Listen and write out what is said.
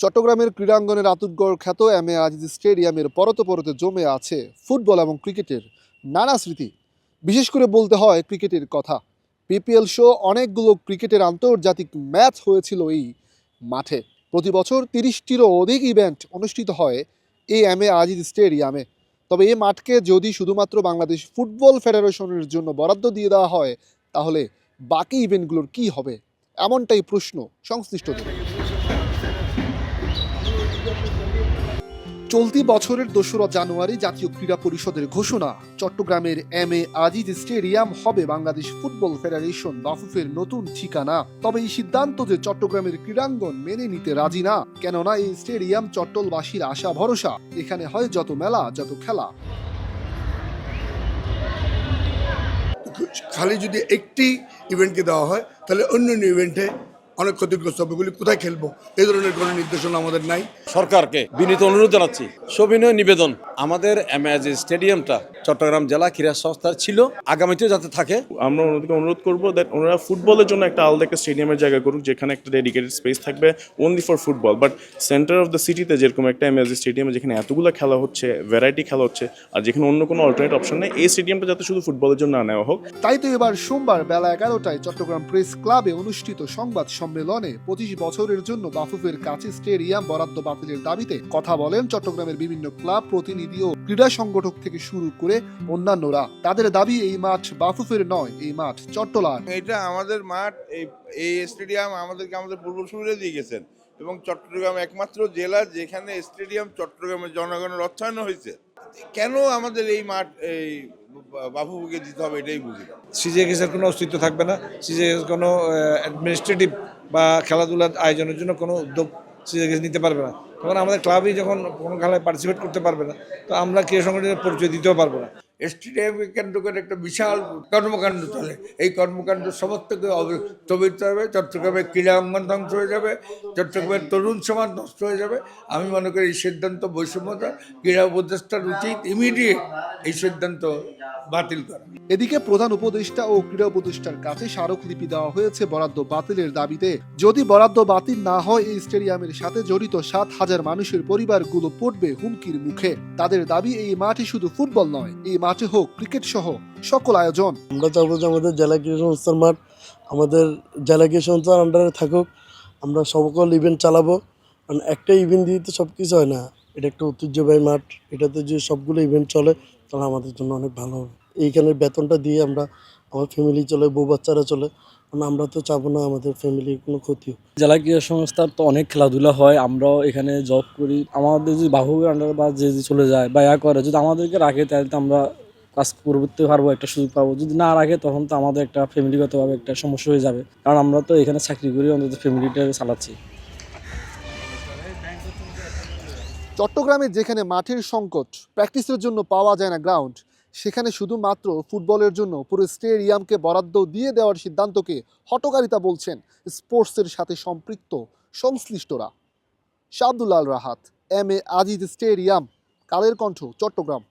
চট্টগ্রামের ক্রীড়াঙ্গনের আতুরগড় খ্যাত M A Aziz স্টেডিয়ামের পরত পরতে জমে আছে ফুটবল এবং ক্রিকেটের নানা স্মৃতি। বিশেষ করে বলতে হয় ক্রিকেটের কথা। পিপিএল শো অনেকগুলো ক্রিকেটের আন্তর্জাতিক ম্যাচ হয়েছিল এই মাঠে। প্রতি বছর তিরিশটিরও অধিক ইভেন্ট অনুষ্ঠিত হয় এই এম এ আজিজ স্টেডিয়ামে। তবে এই মাঠকে যদি শুধুমাত্র বাংলাদেশ ফুটবল ফেডারেশনের জন্য বরাদ্দ দিয়ে দেওয়া হয়, তাহলে বাকি ইভেন্টগুলোর কি হবে? এমনটাই প্রশ্ন সংশ্লিষ্টদের। চলতি বছরের দোসরা জানুয়ারি জাতীয় ক্রীড়া পরিষদের ঘোষণা। চট্টগ্রামের এম এ আজিজ স্টেডিয়াম হবে বাংলাদেশ ফুটবল ফেডারেশন বাফুফের নতুন ঠিকানা। তবে এই সিদ্ধান্ত যে চট্টগ্রামের ক্রীড়াঙ্গন মেনে নিতে রাজি না, কেননা এই স্টেডিয়াম চট্টলবাসীর আশা, ভরসা। এখানে হয় যত মেলা, যত খেলা। খালি যদি একটি ইভেন্টকে দেওয়া হয়, তাহলে অন্য অন্য ইভেন্টে অনেক ক্ষতিগ্রস্ত হবে এগুলি কোথায় খেলব? এই ধরনের কোনো নির্দেশনা আমাদের নাই। সরকারকে বিনীত অনুরোধ জানাচ্ছি। সবিনয় নিবেদন। আমাদের এমএজি স্টেডিয়ামটা চট্টগ্রাম জেলা ক্রীড়া সংস্থার ছিল। আগামীতেও যাতে থাকে আমরা ওনাদেরকে অনুরোধ করব দ্যাট ওনারা ফুটবলের জন্য একটা আলাদা একটা স্টেডিয়ামের জায়গা করুক যেখানে একটা ডেডিকেটেড স্পেস থাকবে only for football but centre of the সিটিতে যেরকম একটা এমএসি স্টেডিয়ামে যেখানে এতগুলো খেলা হচ্ছে ভ্যারাইটি খেলা হচ্ছে আর যেখানে অন্য কোনো অল্টারনেট অপশন নেই এই স্টেডিয়ামটা যাতে শুধু ফুটবলের জন্য না নেওয়া হোক। তাই তো এবার সোমবার বেলা এগারোটায় চট্টগ্রাম প্রেস ক্লাবে অনুষ্ঠিত সংবাদ সম্মেলনে পঁচিশ বছরের জন্য বাফুফের কাছে স্টেডিয়াম বরাদ্দ বাতিলের দাবিতে কথা বলেন চট্টগ্রামের বিভিন্ন ক্লাব প্রতিনিধি। ও ক্রীড়া সংগঠক থেকে শুরু করে অন্যান্যরা। তাদের দাবি এই মাঠ বাফুফের নয় এই মাঠ চট্টলার। এটা আমাদের মাঠ এই স্টেডিয়াম আমাদেরকে আমাদের পূর্বসূরিরা দিয়ে গেছেন। এবং চট্টগ্রাম একমাত্র জেলা যেখানে স্টেডিয়াম চট্টগ্রামের জনগণের অর্থায়ন হয়েছে। কেন আমাদের এই মাঠ এই বাবুকে দিতে হবে এটাই বুঝি না। সিজিএক্সের কোনো অস্তিত্ব থাকবে না। সিজিএক্স কোনো অ্যাডমিনিস্ট্রেটিভ বা খেলাধুলার আয়োজনের জন্য কোনো উদ্যোগ সিজিএক্স নিতে পারবে না। তখন আমাদের ক্লাবই যখন কোনো খেলায় পার্টিসিপেট করতে পারবে না, তো আমরা ক্রীড়া সংগঠনের পরিচয় দিতেও পারব না। স্টেডিয়ামকে কেন্দ্র করে একটা বিশাল কর্মকাণ্ড চলে। এই কর্মকাণ্ড সমস্তকে স্থবিত হবে চট্টগ্রামের ক্রীড়া অঙ্গন ধ্বংস হয়ে যাবে, চট্টগ্রামের তরুণ সমাজ নষ্ট হয়ে যাবে। আমি মনে করি এই সিদ্ধান্ত বৈষম্যতা, ক্রীড়া উপদেষ্টার উচিত ইমিডিয়েট এই সিদ্ধান্ত বাতিল করা। এদিকে প্রধান উপদেষ্টা ও ক্রীড়া উপদেষ্টার কাছে স্মারকলিপি দেওয়া হয়েছে বরাদ্দ বাতিলের দাবিতে। যদি বরাদ্দ বাতিল না হয় এই স্টেডিয়ামের সাথে জড়িত সাত হাজার মানুষের পরিবারগুলো পড়বে হুমকির মুখে। তাদের দাবি এই মাঠে শুধু ফুটবল নয় এই মাঠে হোক ক্রিকেট সহ সকল আয়োজন। আমরা চাবো যে আমাদের জেলা ক্রীড়া সংস্থার মাঠ আমাদের জেলা ক্রীড়া সংস্থার আন্ডারে থাকুক। আমরা সকল ইভেন্ট চালাবো। কারণ একটা ইভেন্ট দিয়ে তো সব কিছু হয় না। এটা একটা ঐতিহ্যবাহী মাঠ। এটাতে যে সবগুলো ইভেন্ট চলে তাহলে আমাদের জন্য অনেক ভালো হবে। এইখানের বেতনটা দিয়ে আমরা আমার ফ্যামিলি চলে, বউ বাচ্চারা চলে কারণ আমরা তো চাবো না আমাদের ফ্যামিলির কোনো ক্ষতি জেলা ক্রীড়া সংস্থার তো অনেক খেলাধুলা হয়, আমরাও এখানে জব করি। আমাদের যদি বাহুবের আন্ডার বা যে যে চলে যায় বা ইয়া করে, যদি আমাদেরকে রাখে তাহলে তো আমরা কাজ করতে পারব, একটা সুযোগ পাবো। যদি না রাখে তখন তো আমাদের একটা ফ্যামিলিগতভাবে একটা সমস্যা হয়ে যাবে। কারণ আমরা তো এখানে চাকরি করি, অন্তত ফ্যামিলিটা চালাচ্ছি। চট্টগ্রামে যেখানে মাঠের সংকট প্র্যাকটিসের জন্য পাওয়া যায় না গ্রাউন্ড সেখানে শুধুমাত্র ফুটবলের জন্য পুরো স্টেডিয়ামকে বরাদ্দ দিয়ে দেওয়ার সিদ্ধান্তকে হটকারিতা বলছেন স্পোর্টসের সাথে সম্পৃক্ত সংশ্লিষ্টরা। শাবদুল্লাল Rahat M A Aziz stadium Kaler Kantho, Chattogram.